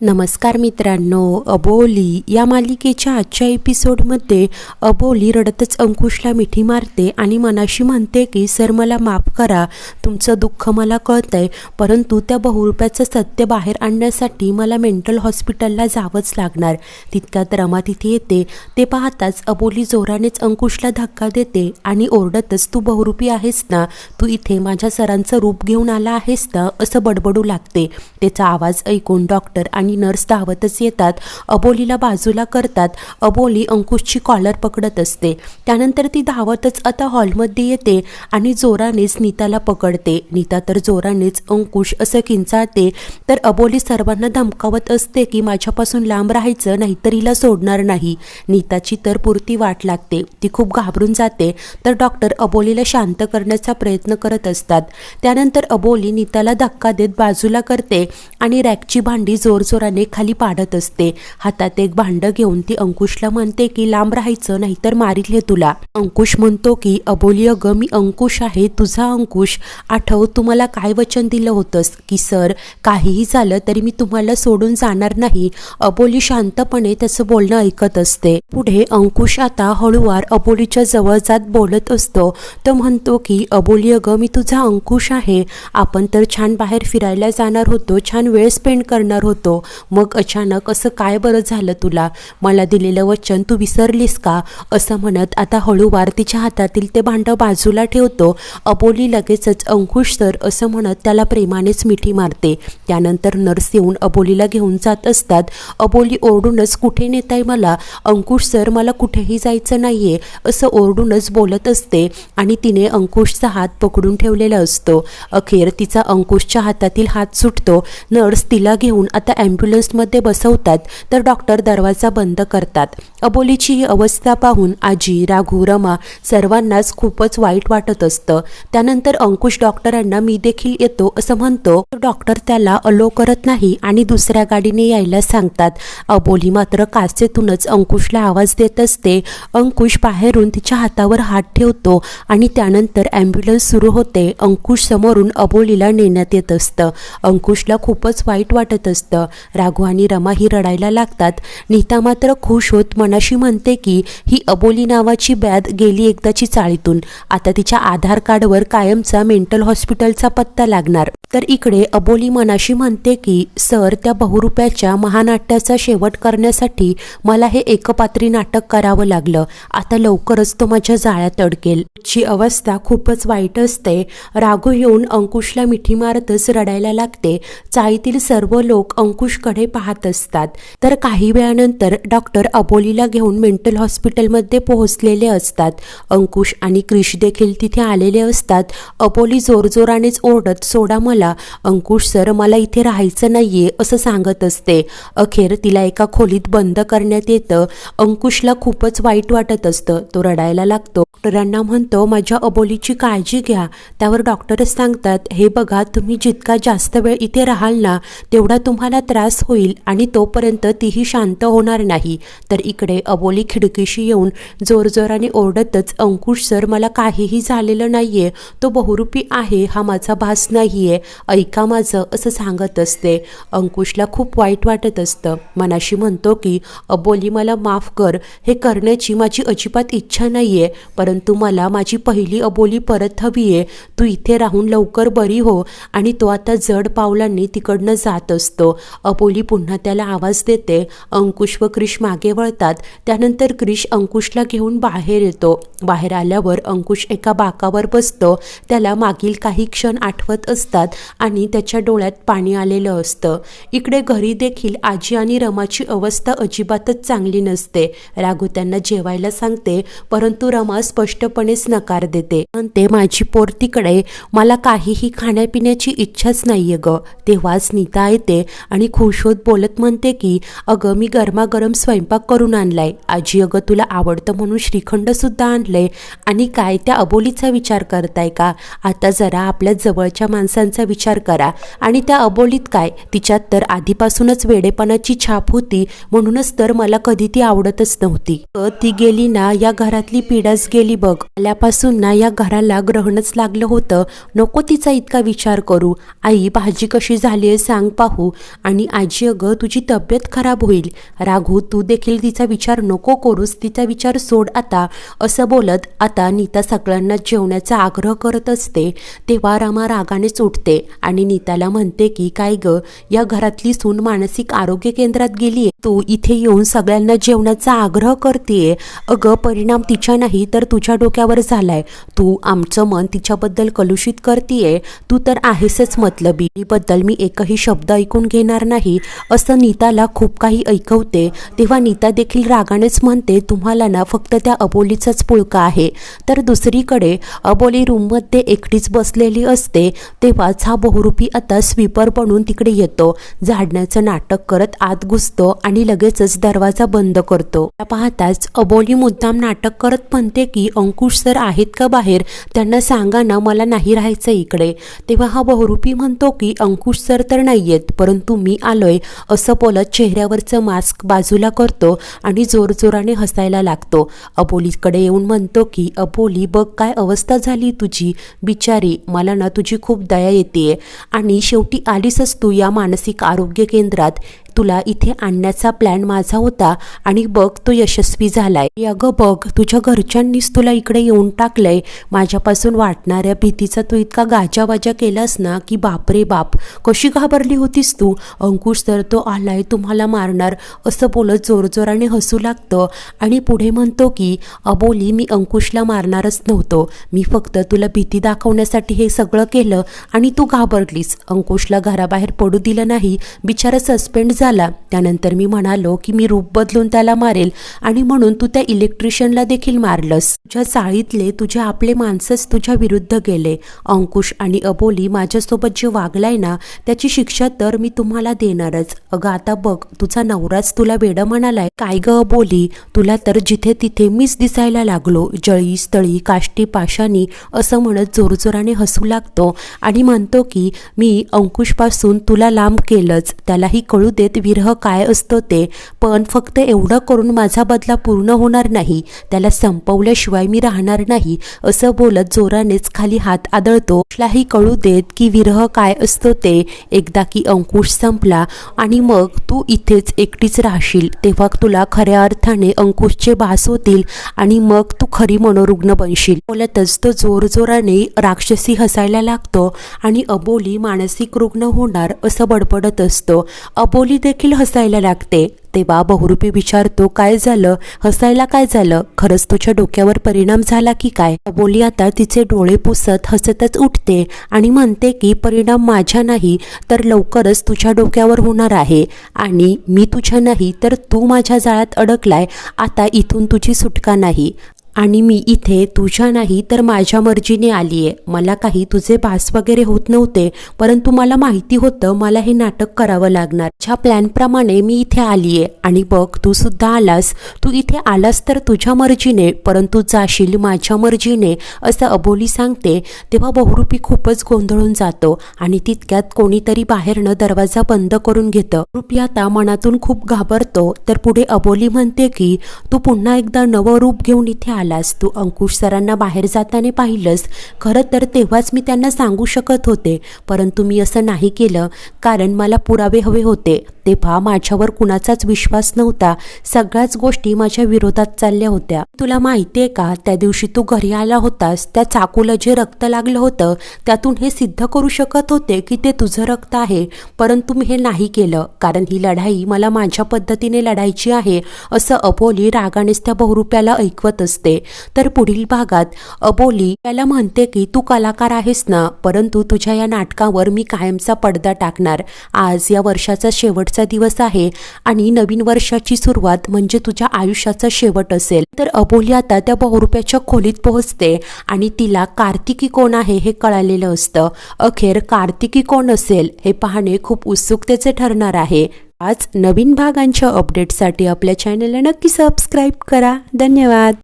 नमस्कार मित्रांनो अबोली या मालिकेच्या आजच्या एपिसोडमध्ये अबोली रडतच अंकुशला मिठी मारते आणि मनाशी म्हणते की सर मला माफ करा. तुमचं दुःख मला कळतंय परंतु त्या बहुरुप्याचं सत्य बाहेर आणण्यासाठी मला मेंटल हॉस्पिटलला जावंच लागणार. तितक्यात रमा तिथे येते. ते पाहताच अबोली जोरानेच अंकुशला धक्का देते आणि ओरडतच तू बहुरूपी आहेस ना? तू इथे माझ्या सरांचं रूप घेऊन आला आहेस ना? असं बडबडू लागते. त्याचा आवाज ऐकून डॉक्टर आणि नर्स धावतच येतात. अबोलीला बाजूला करतात. अबोली अंकुशची कॉलर पकडत असते. त्यानंतर ती धावतच आता हॉलमध्ये येते आणि जोरानेच नीताला पकडते. नीता तर जोरानेच अंकुश असं किंचाळते. तर अबोली सर्वांना धमकावत असते की माझ्यापासून लांब राहायचं नाहीतर हिला सोडणार नाही. नीताची तर पुरती वाट लागते. ती खूप घाबरून जाते. तर डॉक्टर अबोलीला शांत करण्याचा प्रयत्न करत असतात. त्यानंतर अबोली नीताला धक्का देत बाजूला करते आणि रॅकची भांडी जोराने खाली पाडत असते. हातात एक भांडं घेऊन ती अंकुशला म्हणते की लांब राहायचं नाहीतर मारील हे तुला. अंकुश म्हणतो की अबोली अगं मी अंकुश आहे तुझा अंकुश. आठव तुम्हाला काय वचन दिलं होतंस? की सर काहीही झालं तरी मी तुम्हाला सोडून जाणार नाही. अबोली शांतपणे त्याचं बोलणं ऐकत असते. पुढे अंकुश आता हळूवार अबोलीच्या जवळ जात बोलत असतो. तो म्हणतो की अबोली अगं मी तुझा अंकुश आहे. आपण तर छान बाहेर फिरायला जाणार होतो छान वेळ स्पेंड करणार होतो. मग अचानक असं काय बरं झालं तुला? मला दिलेलं वचन तू विसरलीस का? असं म्हणत आता हळूवार तिच्या हातातील ते भांडं बाजूला ठेवतो. अबोली लगेचच अंकुश सर असं म्हणत त्याला प्रेमानेच मिठी मारते. त्यानंतर नर्स येऊन अबोलीला घेऊन जात असतात. अबोली ओरडूनच कुठे नेताय मला? अंकुश सर मला कुठेही जायचं नाहीये. असं ओरडूनच बोलत असते आणि तिने अंकुशचा हात पकडून ठेवलेला असतो. अखेर तिचा अंकुशच्या हातातील हात सुटतो. नर्स तिला घेऊन आता ॲम्ब्युलन्समध्ये बसवतात तर डॉक्टर दरवाजा बंद करतात. अबोलीची ही अवस्था पाहून आजी राघू रमा सर्वांनाच खूपच वाईट वाटत असतं. त्यानंतर अंकुश डॉक्टरांना मी देखील येतो असं म्हणतो. डॉक्टर त्याला अलो करत नाही आणि दुसऱ्या गाडीने यायला सांगतात. अबोली मात्र काचेतूनच अंकुशला आवाज देत असते. अंकुश बाहेरून तिच्या हातावर हात ठेवतो आणि त्यानंतर ॲम्ब्युलन्स सुरू होते. अंकुश समोरून अबोलीला नेण्यात येत असतं. अंकुशला खूपच वाईट वाटत असतं. राघू आणि रमा ही रडायला लागतात. नीता मात्र खुश होत मनाशी म्हणते की ही अबोली नावाची बॅद गेली एकदाची चाळीतून. आता तिच्या आधार कार्डवर कायमचा मेंटल हॉस्पिटलचा पत्ता लागणार. तर इकडे अबोली मनाशी म्हणते की सर त्या बहुरुप्याच्या महानाट्याचा शेवट करण्यासाठी मला हे एकपात्री नाटक करावं लागलं. आता लवकरच तो माझ्या जाळ्यात अडकेल. ची अवस्था खूपच वाईट असते. राघू येऊन अंकुशला मिठी मारतच रडायला लागते. चाळीतील सर्व लोक अंकुशकडे पाहत असतात. तर काही वेळानंतर डॉक्टर अबोलीला घेऊन मेंटल हॉस्पिटलमध्ये पोहोचलेले असतात. अंकुश आणि क्रिश देखील तिथे आलेले असतात. अबोली जोरजोरानेच ओरडत सोडा मला. अंकुश सर मला इथे राहायचं नाहीये असं सांगत असते. अखेर तिला एका खोलीत बंद करण्यात येतं. अंकुशला खूपच वाईट वाटत असतं. तो रडायला लागतो. डॉक्टरांना म्हणतो माझ्या अबोलीची काळजी घ्या. त्यावर डॉक्टरच सांगतात हे बघा तुम्ही जितका जास्त वेळ इथे राहाल ना तेवढा तुम्हाला त्रास होईल आणि तोपर्यंत तीही शांत होणार नाही. तर इकडे अबोली खिडकीशी येऊन जोरजोराने ओरडतच अंकुश सर मला काहीही झालेलं नाहीये. तो बहुरूपी आहे हा माझा भास नाहीये. ऐका माझं असं सांगत असते. अंकुशला खूप वाईट वाटत असतं. मनाशी म्हणतो की अबोली मला माफ कर. हे करण्याची माझी अजिबात इच्छा नाहीये परंतु मला माझी पहिली अबोली परत हवी आहे. तू इथे राहून लवकर बरी हो आणि तो आता जड पावलांनी तिकडनं जात असतो. अबोली पुन्हा त्याला आवाज देते. अंकुश व क्रिश मागे वळतात. त्यानंतर क्रिश अंकुशला घेऊन बाहेर येतो. बाहेर आल्यावर अंकुश एका बाकावर बसतो. त्याला मागील काही क्षण आठवत असतात आणि त्याच्या डोळ्यात पाणी आलेलं असतं. इकडे घरी देखील आजी आणि रमाची अवस्था अजिबातच चांगली नसते. राघू त्यांना जेवायला सांगते परंतु रमा स्पष्टपणेच नकार देते. म्हणते माझी पोर तिकडे मला काहीही खाण्यापिण्याची इच्छाच नाहीये ग. तेव्हाच नीता येते आणि खुश होत बोलत म्हणते की अगं मी गरमागरम स्वयंपाक करून आणलाय. आजी अगं तुला आवडतं म्हणून श्रीखंड सुद्धा आणलंय. आणि काय त्या अबोलीचा विचार करताय का? आता जरा आपल्या जवळच्या माणसांचा विचार करा. आणि त्या अबोलीत काय? तिच्यात तर आधीपासूनच वेडेपणाची छाप होती म्हणूनच तर मला कधी ती आवडतच नव्हती. ती गेली ना? या घरातली पिढाच गेली बघ आल्यापासून ना या घराला ग्रहणच लागलं होतं. नको तिचा इतका विचार करू. आई भाजी कशी झाली आहे सांग पाहू. आणि आजी अगं तुझी तब्येत खराब होईल. राघू तू देखील तिचा विचार नको करूस. तिचा विचार सोड आता. असं बोलत आता नीता सगळ्यांना जेवण्याचा आग्रह करत असते. तेव्हा रमा रागानेच उठते आणि नीताला म्हणते की काय ग या घरातली सून मानसिक आरोग्य केंद्रात गेलीये तू इथे येऊन सगळ्यांना जेवणाचा आग्रह करतेय. अगं परिणाम तिच्या नाही तर तुझ्या डोक्यावर झालाय. तू आमचं मन तिच्याबद्दल कलुषित करतीये. तू तर आहेसच मतलबी. बद्दल मी एकही शब्द ऐकून घेणार नाही असं नीताला खूप काही ऐकवते. तेव्हा नीता देखील रागानेच म्हणते तुम्हाला ना फक्त त्या अबोलीचाच पुळका आहे. तर दुसरीकडे अबोली रूममध्ये एकटीच बसलेली असते तेव्हाच हा बहुरूपी आता स्वीपर बनून तिकडे येतो. झाडण्याचं नाटक करत आत घुसतो आणि लगेचच दरवाजा बंद करतो. त्या पाहताच अबोली मुद्दाम नाटक करत म्हणते की अंकुश सर आहेत का बाहेर? त्यांना सांगा ना मला नाही राहायचं इकडे. तेव्हा हा बहुरूपी म्हणतो की अंकुश सर तर नाही आहेत परंतु मी आलोय. असं बोलत चेहऱ्यावरचं मास्क बाजूला करतो आणि जोरजोराने हसायला लागतो. अबोलीकडे येऊन म्हणतो की अबोली बघ काय अवस्था झाली तुझी. बिचारी मला ना तुझी खूप दया येते आणि शेवटी आलीसच तू या मानसिक आरोग्य केंद्रात. तुला इथे आणण्याचा प्लॅन माझा होता आणि बघ तो यशस्वी झालाय. अगं बघ तुझ्या घरच्यांनीच तुला इकडे येऊन टाकलंय. माझ्यापासून वाटणाऱ्या भीतीचा तू इतका गाजावाजा केलास ना की बापरे बाप कशी घाबरली होतीस तू? अंकुश तर तो आलाय तुम्हाला मारणार असं बोलत जोरजोराने हसू लागतं आणि पुढे म्हणतो की अबोली मी अंकुशला मारणारच नव्हतो. मी फक्त तुला भीती दाखवण्यासाठी हे सगळं केलं आणि तू घाबरलीस. अंकुशला घराबाहेर पडू दिलं नाही. बिचारा सस्पेंड झाला त्यानंतर मी म्हणालो की मी रूप बदलून त्याला मारेल आणि म्हणून तू त्या इलेक्ट्रिशियनला देखील मारलंस. तुझ्या चाळीतले तुझे आपले माणसंच तुझ्या विरुद्ध गेले. अंकुश आणि अबोली माझ्यासोबत जे वागलाय ना त्याची शिक्षा तर मी तुम्हाला देणारच. अगं आता बघ तुझा नवराच तुला वेड म्हणालाय. काय ग अबोली? तुला तर जिथे तिथे मीच दिसायला लागलो. जळी स्थळी काष्टी पाशानी असं म्हणत जोरजोराने हसू लागतो आणि म्हणतो की मी अंकुशपासून तुला लांब केलंच. त्यालाही कळू देत विरह काय असतो ते पण फक्त एवढं करून माझा बदला पूर्ण होणार नाही त्याला संपवल्याशिवाय मी राहणार नाही असं बोलत जोरानेच खाली हात आदळतो. कुठलाही कळू देत की विरह काय असतो ते एकदा की अंकुश संपला आणि मग तू इथेच एकटीच राहशील तेव्हा तुला खऱ्या अर्थाने अंकुशचे भास होतील आणि मग तू खरी मनोरुग्ण बनशील. बोलतच तो जोरजोराने राक्षसी हसायला लागतो आणि अबोली मानसिक रुग्ण होणार असं बडबडत असतो. अबोली देखील हसायला लागते. तेव्हा बहुरूपी विचारतो काय झालं? हसायला काय झालं? खरंच तुझ्या डोक्यावर परिणाम झाला की काय? अबोली आता तिचे डोळे पुसत हसतच उठते आणि म्हणते की परिणाम माझ्या नाही तर लवकरच तुझ्या डोक्यावर होणार आहे. आणि मी तुझ्या नाही तर तू माझ्या जाळ्यात अडकलाय. आता इथून तुझी सुटका नाही. आणि मी इथे तुझ्या नाही तर माझ्या मर्जीने आली आहे मला काही तुझे पास वगैरे होत नव्हते परंतु मला माहिती होतं मला हे नाटक करावं लागणार. ज्या प्लॅनप्रमाणे मी इथे आली आहे आणि बघ तू सुद्धा आलास. तू इथे आलास तर तुझ्या मर्जीने परंतु जाशील माझ्या मर्जीने असं अबोली सांगते. तेव्हा बहुरूपी खूपच गोंधळून जातो आणि तितक्यात कोणीतरी बाहेरनं दरवाजा बंद करून घेतं. रूपी आता मनातून खूप घाबरतो. तर पुढे अबोली म्हणते की तू पुन्हा एकदा नवं रूप घेऊन इथे आलास तू अंकुश सरांना बाहेर जाताना पाहिलंस. खरं तर तेव्हाच मी त्यांना सांगू शकत होते परंतु मी असं नाही केलं कारण मला पुरावे हवे होते. तेव्हा माझ्यावर कुणाचाच विश्वास नव्हता. सगळ्याच गोष्टी माझ्या विरोधात चालल्या होत्या. तुला माहिती आहे का त्या दिवशी तू घरी आला होतास त्या चाकूला जे रक्त लागलं होतं त्यातून हे सिद्ध करू शकत होते की ते तुझं रक्त आहे. परंतु मी हे नाही केलं कारण ही लढाई मला माझ्या पद्धतीने लढायची आहे असं अबोली रागानेच त्या बहुरूप्याला ऐकवत असते. तर पुढील भागात अबोली त्याला म्हणते की तू कलाकार आहेस ना परंतु तुझ्या या नाटकावर मी कायमचा पडदा टाकणार. आज या वर्षाचा शेवटचा दिवस आहे आणि नवीन वर्षाची सुरुवात म्हणजे तुझ्या आयुष्याचा शेवट असेल. तर अबोली आता त्या बहुरूप्याच्या खोलीत पोहोचते आणि तिला कार्तिकी कोण आहे हे कळालेलं असतं. अखेर कार्तिकी कोण असेल हे पाहणे खूप उत्सुकतेचे ठरणार आहे. आज नवीन भागांच्या अपडेटसाठी आपल्या चॅनलला नक्की सबस्क्राईब करा. धन्यवाद.